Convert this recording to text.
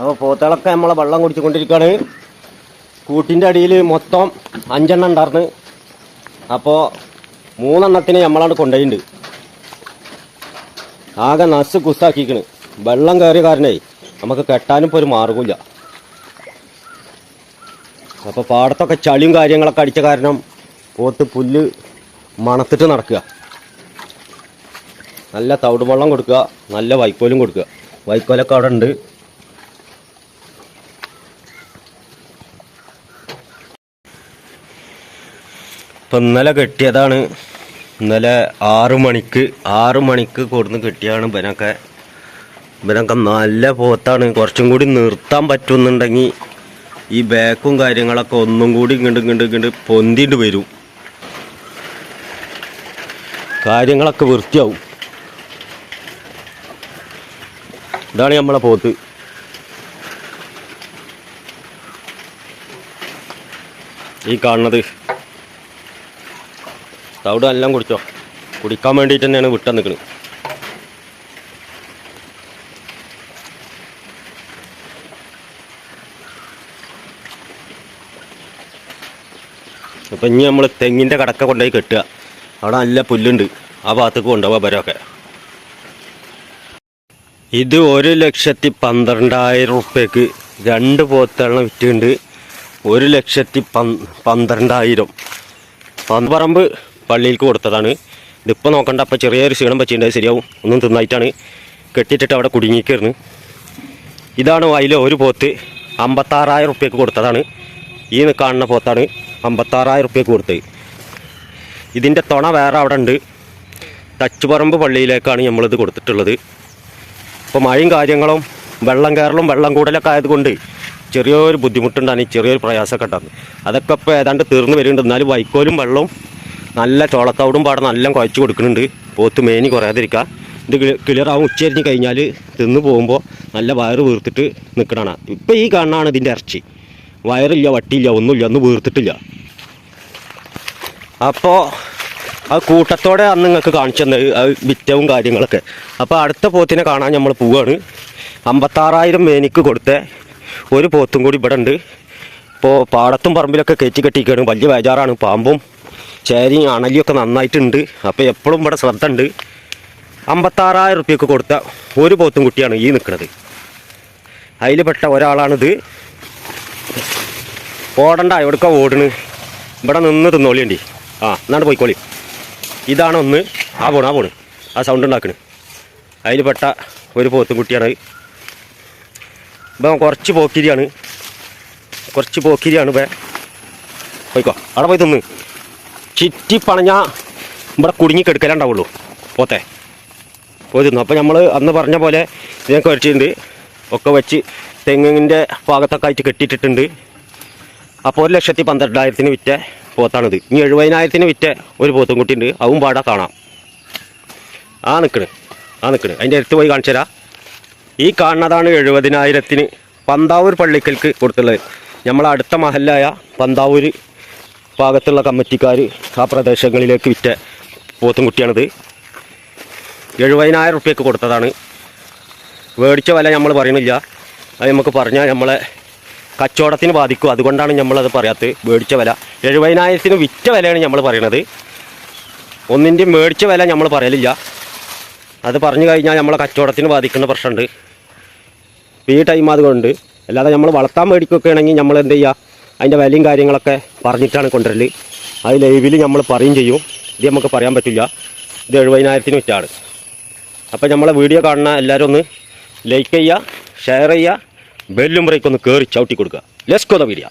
അപ്പോൾ പോത്തുകളൊക്കെ നമ്മളെ വെള്ളം കുടിച്ചുകൊണ്ടിരിക്കുകയാണ് കൂട്ടിന്റെ അടിയിൽ മൊത്തം അഞ്ചെണ്ണം ഉണ്ടായിരുന്നു. അപ്പോൾ മൂന്നെണ്ണത്തിന് നമ്മളാണ് കൊണ്ടുപോയിട്ടുണ്ട് ആകെ നസ് കുസ്സാക്കിക്കണ് വെള്ളം കയറിയ കാരണേ നമുക്ക് കെട്ടാനും ഇപ്പോൾ ഒരു മാർഗമില്ല അപ്പോൾ പാടത്തൊക്കെ ചളിയും കാര്യങ്ങളൊക്കെ അടിച്ച കാരണം പോത്ത് പുല്ല് മണത്തിട്ട് നടക്കുക. നല്ല തവിട് വെള്ളം കൊടുക്കുക നല്ല വൈക്കോലും കൊടുക്കുക. വൈക്കോലൊക്കെ അവിടെ ഉണ്ട് ഇപ്പം ഇന്നലെ കെട്ടിയതാണ്. ഇന്നലെ ആറു മണിക്ക് ആറു മണിക്ക് കൊടുന്ന് കെട്ടിയാണ് ഇവനൊക്കെ. ഇവനൊക്കെ നല്ല പോത്താണ്. കുറച്ചും കൂടി നിർത്താൻ പറ്റുന്നുണ്ടെങ്കിൽ ഈ ബാക്കും കാര്യങ്ങളൊക്കെ ഒന്നും കൂടി ഇങ്ങോട്ട് ഇങ്ങോട്ട് ഇങ്ങോട്ട് പൊന്തിണ്ട് വരും. കാര്യങ്ങളൊക്കെ വൃത്തിയാവും. ഇതാണ് നമ്മളെ പോത്ത്. ഈ കാണുന്നത്. തവിട് എല്ലാം കുടിച്ചോ. കുടിക്കാൻ വേണ്ടിയിട്ട് തന്നെയാണ് വിട്ടാൻ നിൽക്കുന്നത് അപ്പം ഇനി നമ്മൾ തെങ്ങിന്റെ കടക്ക കൊണ്ടുപോയി കെട്ടുക. അവിടെ നല്ല പുല്ലുണ്ട്. ആ ഭാഗത്തേക്ക് കൊണ്ടുപോകാം വരമൊക്കെ ഇത് ഒരു ലക്ഷത്തി പന്ത്രണ്ടായിരം ഉറുപ്പ്യക്ക് രണ്ട് പോത്തെണ്ണം വിറ്റുണ്ട്. ഒരു ലക്ഷത്തി പന്ത്രണ്ടായിരം. പമ്പറമ്പ് പള്ളിയിലേക്ക് കൊടുത്തതാണ്. ഇതിപ്പോൾ നോക്കണ്ട അപ്പോൾ ചെറിയൊരു ക്ഷീണം പറ്റിയിട്ടുണ്ട് ശരിയാവും. ഒന്നും തിന്നായിട്ടാണ്. കെട്ടിയിട്ടിട്ട് അവിടെ കുടുങ്ങിക്കയറുന്നു ഇതാണ് അതിലെ ഒരു പോത്ത് അമ്പത്താറായിരം റുപ്യക്ക് കൊടുത്തതാണ്. ഈ കാണുന്ന പോത്താണ് അമ്പത്താറായിരം റുപ്യക്ക് കൊടുത്തത്. ഇതിന്റെ തുണ വേറെ അവിടെ ഉണ്ട്. തച്ചുപറമ്പ് പള്ളിയിലേക്കാണ് നമ്മളിത് കൊടുത്തിട്ടുള്ളത്. ഇപ്പോൾ മഴയും കാര്യങ്ങളും വെള്ളം കയറലും വെള്ളം കൂടലൊക്കെ ആയതുകൊണ്ട് ചെറിയൊരു ബുദ്ധിമുട്ടുണ്ടാണ് ചെറിയൊരു പ്രയാസമൊക്കെ ഉണ്ടാകുന്നത്. അതൊക്കെ ഇപ്പോൾ ഏതാണ്ട് തീർന്നു വരുന്നുണ്ട്. എന്നാലും വൈക്കോലും വെള്ളവും നല്ല ചോളത്തവിടും പാടെ നല്ല കുഴച്ച് കൊടുക്കുന്നുണ്ട്. പോത്ത് മേനി കുറയാതിരിക്കുക ഇത് ക്ലിയർ ആവും. ഉച്ചരിഞ്ഞ് കഴിഞ്ഞാൽ തിന്ന് പോകുമ്പോൾ നല്ല വയറ് വീർത്തിട്ട് നിൽക്കണതാണ് ഇപ്പം ഈ കാണാണ് ഇതിന്റെ ഇറച്ചി. വയറില്ല വട്ടിയില്ല ഒന്നുമില്ല ഒന്നും വീർത്തിട്ടില്ല. അപ്പോൾ ആ കൂട്ടത്തോടെ അന്ന് നിങ്ങൾക്ക് കാണിച്ചു തന്നത് ആ വിറ്റവും കാര്യങ്ങളൊക്കെ. അപ്പോൾ അടുത്ത പോത്തിനെ കാണാൻ നമ്മൾ പോവുകയാണ് അമ്പത്താറായിരം മേനിക്ക് കൊടുത്ത. ഒരു പോത്തും കൂടി ഇവിടെ ഉണ്ട് ഇപ്പോൾ പാടത്തും പറമ്പിലൊക്കെ കയറ്റി കെട്ടിക്കുകയാണ് വലിയ ബേജാറാണ്. പാമ്പും ചേരിയും അണലിയൊക്കെ നന്നായിട്ടുണ്ട്. അപ്പോൾ എപ്പോഴും ഇവിടെ ശ്രദ്ധ ഉണ്ട് അമ്പത്താറായിരം റുപ്യക്ക് കൊടുത്ത ഒരു പോത്തും കുട്ടിയാണ് ഈ നിൽക്കുന്നത് അതിൽ പെട്ട ഒരാളാണിത്. ഓടണ്ട എവിടക്ക ഓടണ്? ഇവിടെ നിന്ന് തിന്നോളിയണ്ടി. ആ എന്നാണ് പോയിക്കോളി. ഇതാണ് ഒന്ന്. ആ പോണ് ആ പോണ്. ആ സൗണ്ട് ഉണ്ടാക്കണ്. അതിൽ പെട്ട ഒരു പോത്തും കുട്ടിയാണ്. ഇപ്പം കുറച്ച് പോക്കിരിയാണ്. കുറച്ച് പോക്കിരിയാണ് ഇപ്പം പോയിക്കോ അവിടെ പോയി തിന്ന്. ചിറ്റി പണഞ്ഞാ ഇവിടെ കുടുങ്ങി കെടുക്കലുണ്ടാവുള്ളൂ. പോത്തെ. പോയിരുന്നു അപ്പോൾ നമ്മൾ അന്ന് പറഞ്ഞ പോലെ ഞാൻ കഴിച്ചിട്ടുണ്ട്. ഒക്കെ വെച്ച് തെങ്ങിന്റെ ഭാഗത്തൊക്കെ ആയിട്ട് കെട്ടിയിട്ടിട്ടുണ്ട്. അപ്പോൾ ഒരു ലക്ഷത്തി പന്ത്രണ്ടായിരത്തിന് വിറ്റ പോത്താണിത്. ഇനി എഴുപതിനായിരത്തിന് വിറ്റ ഒരു പോത്തും കുട്ടിയുണ്ട്. അതും പാടാ കാണാം. ആ നിൽക്കണ് ആ നിൽക്കണ് അതിന്റെ അടുത്ത് പോയി കാണിച്ചു തരാം ഈ കാണുന്നതാണ് എഴുപതിനായിരത്തിന് പന്താവൂർ പള്ളിക്കൽക്ക് കൊടുത്തുള്ളത്. നമ്മൾ അടുത്ത മഹലായ പന്താവൂർ ഭാഗത്തുള്ള കമ്മിറ്റിക്കാർ ആ പ്രദേശങ്ങളിലേക്ക് വിറ്റ പോത്തും കുട്ടിയാണിത്. എഴുപതിനായിരം റുപ്യക്ക് കൊടുത്തതാണ്. മേടിച്ച വില നമ്മൾ പറയണില്ല. അത് നമുക്ക് പറഞ്ഞാൽ നമ്മളെ കച്ചവടത്തിന് ബാധിക്കും. അതുകൊണ്ടാണ് നമ്മളത് പറയാത്തത്. മേടിച്ച വില. എഴുപതിനായിരത്തിന് വിറ്റ വിലയാണ് നമ്മൾ പറയണത്. ഒന്നിന്റെ മേടിച്ച വില നമ്മൾ പറയലില്ല. അത് പറഞ്ഞു കഴിഞ്ഞാൽ നമ്മളെ കച്ചവടത്തിന് ബാധിക്കുന്ന പ്രശ്നമുണ്ട്. ഈ ടൈം അതുകൊണ്ട് അല്ലാതെ നമ്മൾ വളർത്താൻ മേടിക്കുകയാണെങ്കിൽ നമ്മൾ എന്ത് ചെയ്യുക? അതിന്റെ വിലയും കാര്യങ്ങളൊക്കെ പറഞ്ഞിട്ടാണ് കൊണ്ടുവരൽ അത് ലൈവിൽ നമ്മൾ പറയും ചെയ്യും. ഇത് നമുക്ക് പറയാൻ പറ്റില്ല. ഇത് എഴുപതിനായിരത്തിന് വിറ്റാണ് അപ്പോൾ നമ്മളെ വീഡിയോ കാണുന്ന എല്ലാവരും ഒന്ന് ലൈക്ക് ചെയ്യുക ഷെയർ ചെയ്യുക ബെല്ലും ബ്രേക്ക് ഒന്ന് കയറി ചവിട്ടി കൊടുക്കുക. Let's go the video